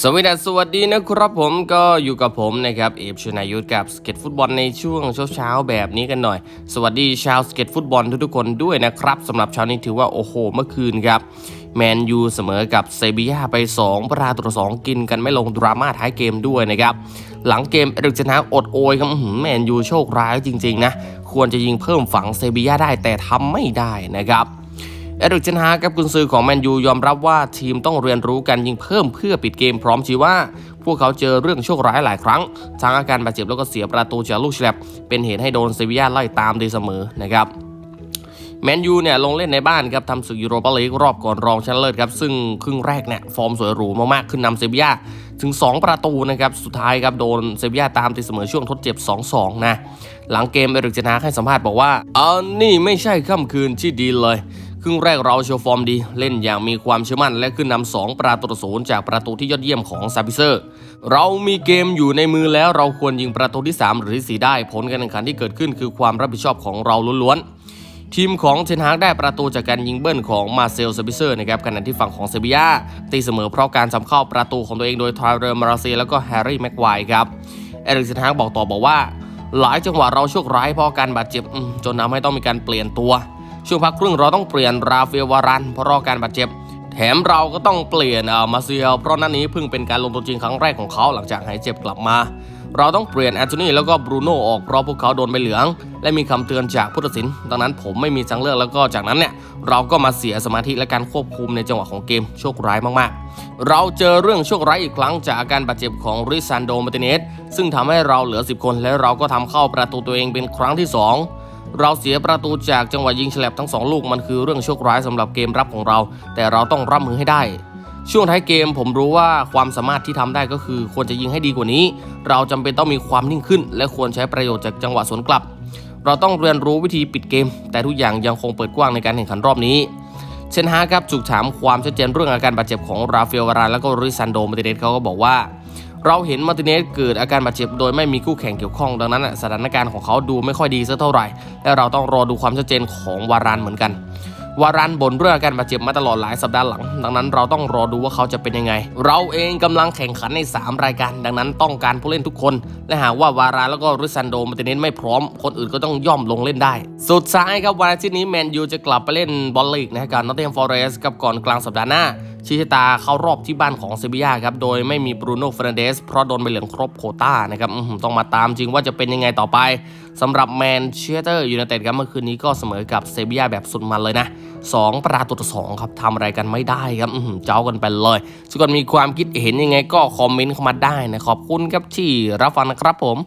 สวัสดีสวัสดีนะครับผมก็อยู่กับผมนะครับเอฟชนายุทธกับสเก็ตฟุตบอลในช่วงเช้าๆแบบนี้กันหน่อย สวัสดีชาวสเก็ตฟุตบอลทุกๆคนด้วยนะครับสำหรับเช้านี้ถือว่าโอ้โหเมื่อคืนครับแมนยูเสมอกับเซบียาไป 2 ประตูต่อสองกินกันไม่ลงดราม่าท้ายเกมด้วยนะครับหลังเกมเอริกเจนาอดโอยครับแมนยูโชคร้ายจริงๆนะควรจะยิงเพิ่มฝังเซบียาได้แต่ทำไม่ได้นะครับ เอริกเจนฮากับกุนซือของแมนยูยอมรับว่าทีมต้องเรียนรู้กันยิงเพิ่มเพื่อปิดเกมพร้อมชี้ว่า พวกเขาเจอเรื่องโชคร้ายหลายครั้ง ทั้งอาการบาดเจ็บแล้วก็เสียประตูจากลูกแฉลบเป็นเหตุให้โดนเซบียาไล่ตามด้เสมอนะครับแมนยูเนี่ยลงเล่นในบ้านครับทำศึกยูโรปาลีกรอบก่อนรองชนะเลิศครับ ซึ่งครึ่งแรกเนี่ยฟอร์มสวยหรูมากๆ ขึ้นนำเซบียาถึง 2 ประตูนะครับ สุดท้ายครับโดนเซบียาตามตีเสมอช่วงทดเจ็บ 2-2 นะ หลังเกมเอริกเจนาให้สัมภาษณ์บอกว่าอันนี่ไม่ใช่ค่ำคืนที่ดีเลย ครึ่งแรกเราโชว์ฟอร์มดี เล่นอย่างมีความเชื่อมั่นและขึ้นนำสองประตูต่อศูนย์จากประตูที่ยอดเยี่ยมของซาบิเซอร์ เรามีเกมอยู่ในมือแล้วเราควรยิงประตูที่ 3 หรือที่4ได้ ผลการแข่งขันที่เกิดขึ้นคือความรับผิดชอบของเราล้วนๆ ทีมของเทนฮากได้ประตูจากการยิงเบิ้ลของมาเซลซาบิเซอร์นะครับขณะที่ฝั่งของเซบียาตีเสมอเพราะการทำเข้าประตูของตัวเองโดยทอยเรอร์มาราเซแล้วก็แฮร์รี่แม็กไวร์ครับเอริกเซนฮากบอกต่อบอกว่า หลายจังหวะเราโชคร้ายเพราะการบาดเจ็บจนทำให้ต้องมีการเปลี่ยนตัว ช่วงพักครึ่งเราต้องเปลี่ยนราฟาเอลวารันเพราะรอการบาดเจ็บ แถมเราก็ต้องเปลี่ยนเอ่อมาเซียลเพราะนั่นนี้เพิ่งเป็นการลงตัวจริงครั้งแรกของเขาหลังจากหายเจ็บกลับมา เราต้องเปลี่ยนแอนโทนีแล้วก็บรูโน่ออกเพราะพวกเขาโดนใบเหลือง และมีคำเตือนจากผู้ตัดสิน ดังนั้นผมไม่มีทางเลือกแล้วก็จากนั้นเนี่ยเราก็มาเสียสมาธิและการควบคุมในจังหวะของเกมโชคร้ายมากๆ เราเจอเรื่องโชคร้ายอีกครั้งจากอาการบาดเจ็บของริซันโดมาติเนสซึ่งทำให้เราเหลือ 10 คนและเราก็ทำเข้าประตูตัวเองเป็นครั้งที่สอง เราเสียประตูจากจังหวะยิงฉลับทั้งสองลูกมันคือเรื่องโชคร้ายสำหรับเกมรับของเรา แต่เราต้องรับมือให้ได้ ช่วงท้ายเกมผมรู้ว่าความสามารถที่ทำได้ก็คือควรจะยิงให้ดีกว่านี้ เราจำเป็นต้องมีความนิ่งขึ้น และควรใช้ประโยชน์จากจังหวะสวนกลับ เราต้องเรียนรู้วิธีปิดเกม แต่ทุกอย่างยังคงเปิดกว้างในการแข่งขันรอบนี้ เชนฮาครับถูกถามความชัดเจนเรื่องอาการบาดเจ็บของราฟาเอลวารานและก็ริซันโดมาติเนสเขาก็บอกว่า เราเห็นมาร์ติเนสเกิดอาการบาดเจ็บโดยไม่มีคู่แข่งเกี่ยวข้องดังนั้นสถานการณ์ของเขาดูไม่ค่อยดีสักเท่าไหร่ และเราต้องรอดูความชัดเจนของวารานเหมือนกันวารานบ่นเรื่องอาการบาดเจ็บมาตลอดหลายสัปดาห์หลัง ดังนั้นเราต้องรอดูว่าเขาจะเป็นยังไง เราเองกำลังแข่งขันใน 3 รายการ ดังนั้นต้องการผู้เล่นทุกคน และหากว่าวารานแล้วก็ริซันโดมาร์ติเนสไม่พร้อม คนอื่นก็ต้องย่อมลงเล่นได้ สุดท้ายครับวันอาทิตย์นี้แมนยูจะกลับไปเล่นบอลลีกนะกับนอตเทนฟอร์เรสกับก่อนกลางสัปดาห์หน้า ชี้ชะตาเข้ารอบที่บ้านของเซบียาครับโดยไม่มีบรูโน่เฟรนเดสเพราะโดนใบเหลืองครบโคต้านะครับต้องมาตามจริงว่าจะเป็นยังไงต่อไปสำหรับแมนเชสเตอร์ยูไนเต็ดครับเมื่อคืนนี้ก็เสมอกับเซบียาแบบสุดมันเลยนะ2ประตูต่อสองครับทำอะไรกันไม่ได้ครับเจ้ากันไปเลยทุกคนมีความคิดเห็นยังไงก็คอมเมนต์เข้ามาได้นะขอบคุณครับที่รับฟังนะครับผม